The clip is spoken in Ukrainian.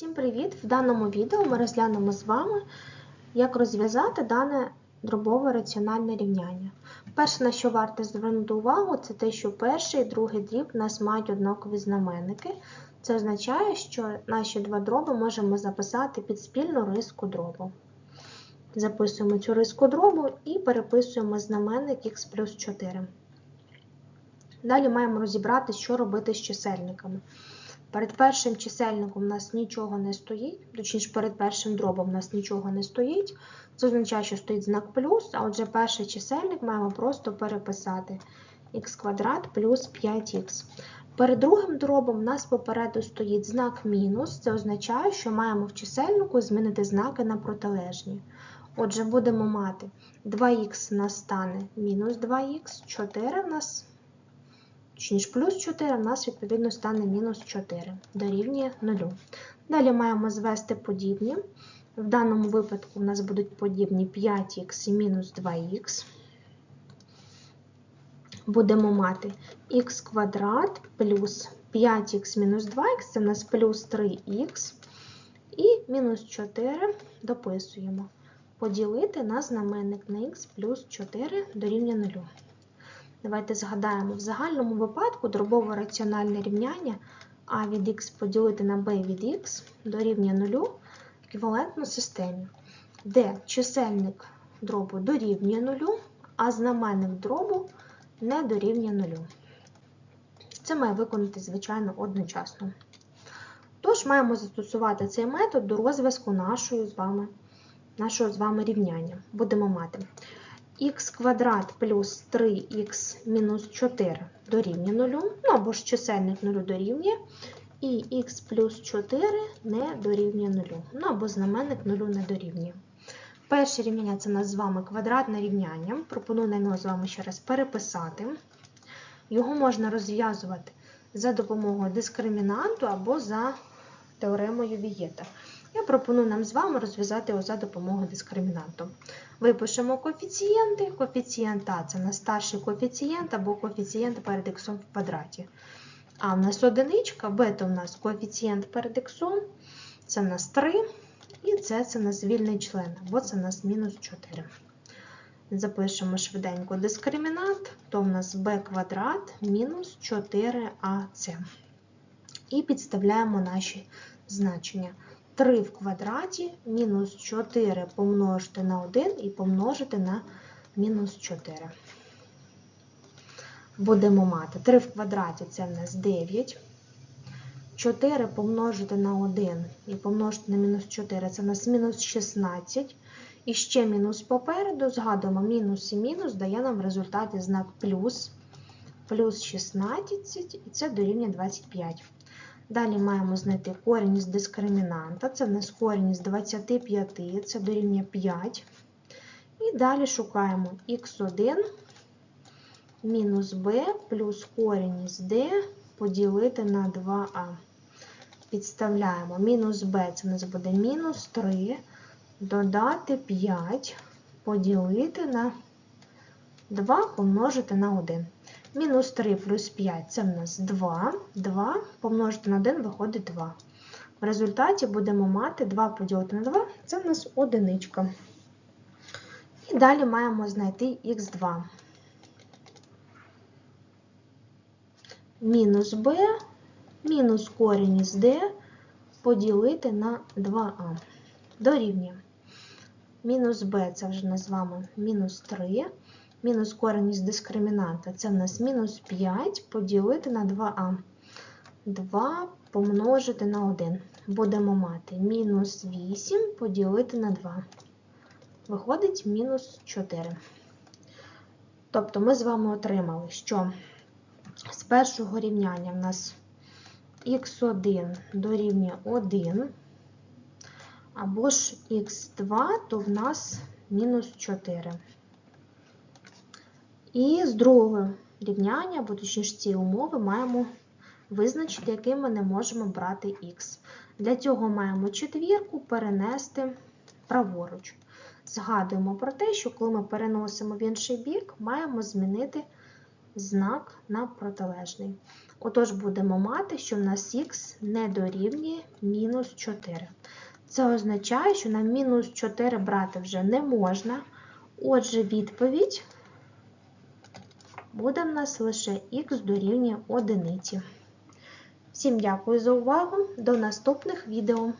Всім привіт! В даному відео ми розглянемо з вами, як розв'язати дане дробове раціональне рівняння. Перше, на що варто звернути увагу, це те, що перший і другий дріб у нас мають однакові знаменники. Це означає, що наші два дроби можемо записати під спільну риску дробу. Записуємо цю риску дробу і переписуємо знаменник х плюс 4. Далі маємо розібрати, що робити з чисельниками. Перед першим чисельником у нас нічого не стоїть, точніше, перед першим дробом у нас нічого не стоїть. Це означає, що стоїть знак плюс, а отже, перший чисельник маємо просто переписати х квадрат плюс 5х. Перед другим дробом у нас попереду стоїть знак мінус. Це означає, що маємо в чисельнику змінити знаки на протилежні. Отже, будемо мати 2х у нас стане мінус 2х, 4 в нас Точніше, плюс 4 у нас, відповідно, стане мінус 4, дорівнює 0. Далі маємо звести подібні. В даному випадку у нас будуть подібні 5х і мінус 2х. Будемо мати х квадрат плюс 5х мінус 2х, це у нас плюс 3х. І мінус 4 дописуємо. Поділити на знаменник на х плюс 4 дорівнює 0. Давайте згадаємо, в загальному випадку дробове раціональне рівняння а від х поділити на b від х дорівнює 0 еквівалентно системі, де чисельник дробу дорівнює 0, а знаменник дробу не дорівнює 0. Це має виконати, звичайно, одночасно. Тож, маємо застосувати цей метод до розв'язку нашого з вами рівняння. Будемо мати х квадрат плюс 3х мінус 4 дорівнює 0, ну або ж чисельник 0 дорівнює, і х плюс 4 не дорівнює 0, ну або знаменник 0 не дорівнює. Перше рівняння це у нас з вами квадратне рівняння. Пропоную нам його з вами ще раз переписати. Його можна розв'язувати за допомогою дискримінанту або за теоремою Вієта. Я пропоную нам з вами розв'язати його за допомогою дискримінанту. Випишемо коефіцієнти. Коефіцієнт А це на старший коефіцієнт або коефіцієнт перед х в квадраті. А в нас одиничка, Б то в нас коефіцієнт перед х, це в нас 3, і це це в нас вільний член, або це в нас мінус 4. Запишемо швиденько дискримінант, то в нас b квадрат мінус 4ac. І підставляємо наші значення. 3 в квадраті мінус 4 помножити на 1 і помножити на мінус 4. Будемо мати 3 в квадраті це в нас 9. 4 помножити на 1 і помножити на мінус 4 це в нас мінус 16. І ще мінус попереду, згадуємо, мінус і мінус дає нам в результаті знак плюс, плюс 16, і це дорівнює 25. Далі маємо знайти корінь із дискримінанта. Це в нас корінь із 25, це дорівнює 5. І далі шукаємо х1 мінус b плюс корінь із d поділити на 2а. Підставляємо мінус b, це у нас буде мінус 3, додати 5, поділити на 2 помножити на 1. Мінус 3 плюс 5 це в нас 2. 2 помножити на 1 виходить 2. В результаті будемо мати 2 поділити на 2, це в нас одиничка. І далі маємо знайти х2. Мінус b, мінус корінь із d поділити на 2а. Дорівнює. Мінус b це вже з вами мінус 3. Мінус корінь із дискримінанта це в нас мінус 5 поділити на 2а. 2 помножити на 1. Будемо мати мінус 8 поділити на 2. Виходить мінус 4. Тобто ми з вами отримали, що з першого рівняння в нас х1 дорівнює 1, або ж х2, то в нас мінус 4. І з другого рівняння, або точніше цієї умови, маємо визначити, яким ми не можемо брати х. Для цього маємо четвірку перенести праворуч. Згадуємо про те, що коли ми переносимо в інший бік, маємо змінити знак на протилежний. Отож, будемо мати, що в нас х не дорівнює мінус 4. Це означає, що нам мінус 4 брати вже не можна. Отже, відповідь буде в нас лише х дорівнює одиниці. Всім дякую за увагу. До наступних відео.